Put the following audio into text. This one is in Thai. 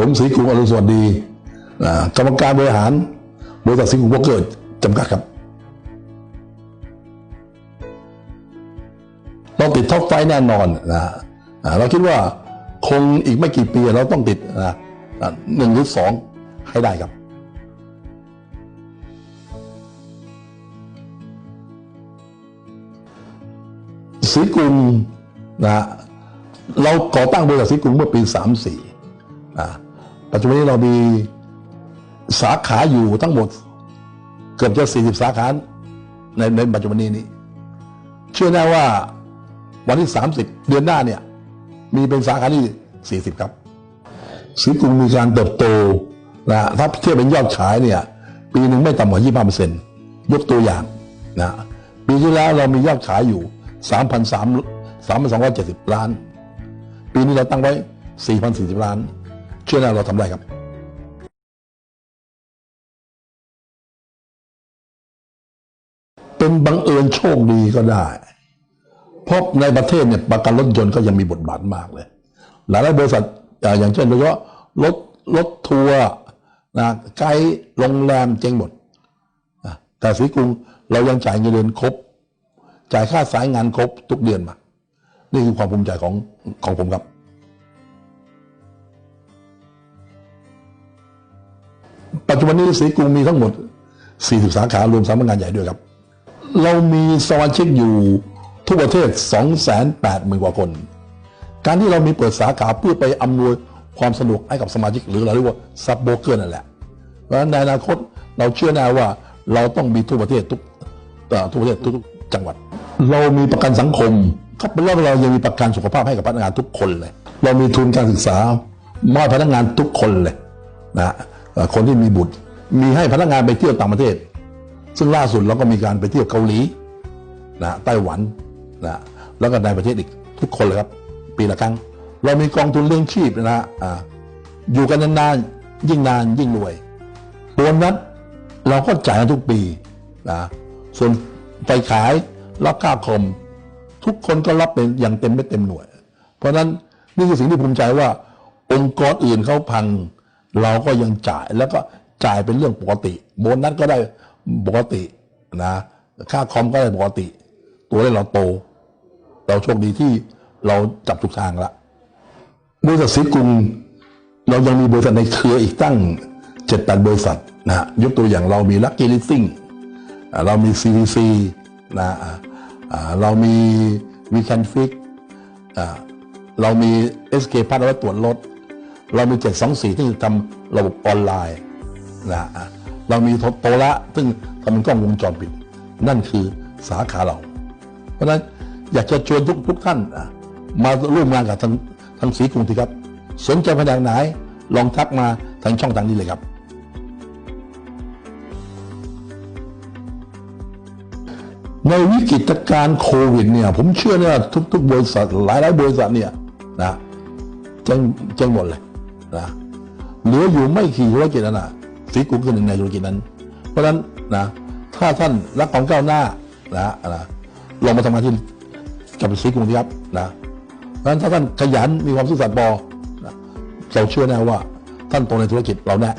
ผมศรีกรุงอรุณสวัสดีกรรมการบริหารบริษัทศรีกรุงโบรกเกิดจำกัดครับเราติดท็อปไฟแน่นอนนะเราคิดว่าคงอีกไม่กี่ปีเราต้องติดนะหนึ่งหรือสองให้ได้ครับศรีกรุงนะเราก่อตั้งบริษัทศรีกรุงเมื่อปี 34อ่ ปัจจุบันนี้เรามีสาขาอยู่ทั้งหมด เกือบจะ 40 สาขาในในปัจจุบันนี้นี้ เชื่อแน่ว่าวันที่ 30 เดือนหน้าเนี่ย มีเป็นสาขาที่ 40 ครับศรีกรุงมีการเติบโตนะถ้าเทียบเป็นยอดขายเนี่ย ปีหนึ่งไม่ต่ำกว่า 25%ยกตัวอย่างนะปีที่แล้วเรามียอดขายอยู่ 3,300 3,270 ล้าน ปีนี้เราตั้งไว้ 4,040 ล้าน เชื่อแน่เราทำได้ครับเป็นบังเอิญโชคดีก็ได้ เพราะในประเทศเนี่ยประกันรถยนต์ก็ยังมีบทบาทมากเลย หลายๆบริษัทอย่างเช่นโดยเฉพาะรถรถทัวร์นะไกด์โรงแรมเจ๊งหมดแต่สีกรุงเรายังจ่ายเงินเดือนครบ จ่ายค่าสายงานครบทุกเดือนมา นี่คือความภูมิใจของของผมครับ ปัจจุบันนี้สีกรุงมีทั้งหมด 40 สาขารวมสำนักงานใหญ่ด้วยครับ เรามีสมาชิกอยู่ทั่วประเทศ 280,000 กว่าคน การที่เรามีเปิดสาขาเพื่อไปอำนวยความสะดวกให้กับสมาชิกหรือเราเรียกว่าซับโบเกอร์นั่นแหละ เพราะฉะนั้นในอนาคตเราเชื่อแน่ว่าเราต้องมีทั่วประเทศทุกทั่วประเทศทุกจังหวัด เรามีประกันสังคมครับเป็นว่าเรายังมีประกันสุขภาพให้กับพนักงานทุกคนเลย เรามีทุนการศึกษามอบพนักงานทุกคนเลยนะ คนที่มีบุตร มีให้พนักงานไปเที่ยวต่างประเทศ ซึ่งล่าสุดเราก็มีการไปเที่ยวเกาหลีนะไต้หวันนะแล้วก็ในประเทศอีกทุกคนเลยครับ ปีละครั้ง เรามีกองทุนเรื่องชีพนะฮะอ่าอยู่กันนานๆยิ่งนานยิ่งรวยโบนัสเราก็จ่ายทุกปีนะส่วนไปขายรับค่าคอมทุกคนก็รับเป็นอย่างเต็มไม่เต็มหน่วย เพราะฉะนั้นนี่คือสิ่งที่ภูมิใจว่าองค์กรอื่นเขาพัง เราก็ยังจ่ายแล้วก็จ่ายเป็นเรื่องปกติ โบนัสก็ได้ปกตินะค่าคอมก็ได้ปกติ ตัวเลขเราโต เราโชคดีที่เราจับถูกทางละบริษัทสีกรุงเรายังมีบริษัทในเครืออีกตั้งเจ็ดแปดบริษัทนะฮะยกตัวอย่างเรามีลักกี้ลิสซิ่งเรามี CDC นะอ่าอ่าเรามีวีแคนฟิกเรามี SK พัฒน์ไว้ตรวจรถ เรามี 724ที่ทำระบบออนไลน์นะเรามีโตละซึ่งทำเป็นกล้องวงจรปิด นั่นคือสาขาเรา เพราะนั้นอยากจะชวนทุกทุกท่านมาร่วมงานกับทางทางสีกรุงทีครับ สนใจแผนกไหนลองทักมาทางช่องทางนี้เลยครับ ในวิกฤตการณ์โควิดเนี่ยผมเชื่อเนี่ยทุก ๆ บริษัทหลายๆบริษัทเนี่ยนะเจ๊งเจ๊งหมดเลย นะเหลืออยู่ไม่กี่ธุรกิจนั่นนะสีกรุงคือหนึ่งในธุรกิจนั้น เพราะฉะนั้นนะถ้าท่านรักความก้าวหน้านะนะลองมาทำงานที่กับสีกรุงดีครับนะเพราะฉะนั้นถ้าท่านขยันมีความซื่อสัตย์พอเราเชื่อแน่ว่าท่านโตในธุรกิจเราแน่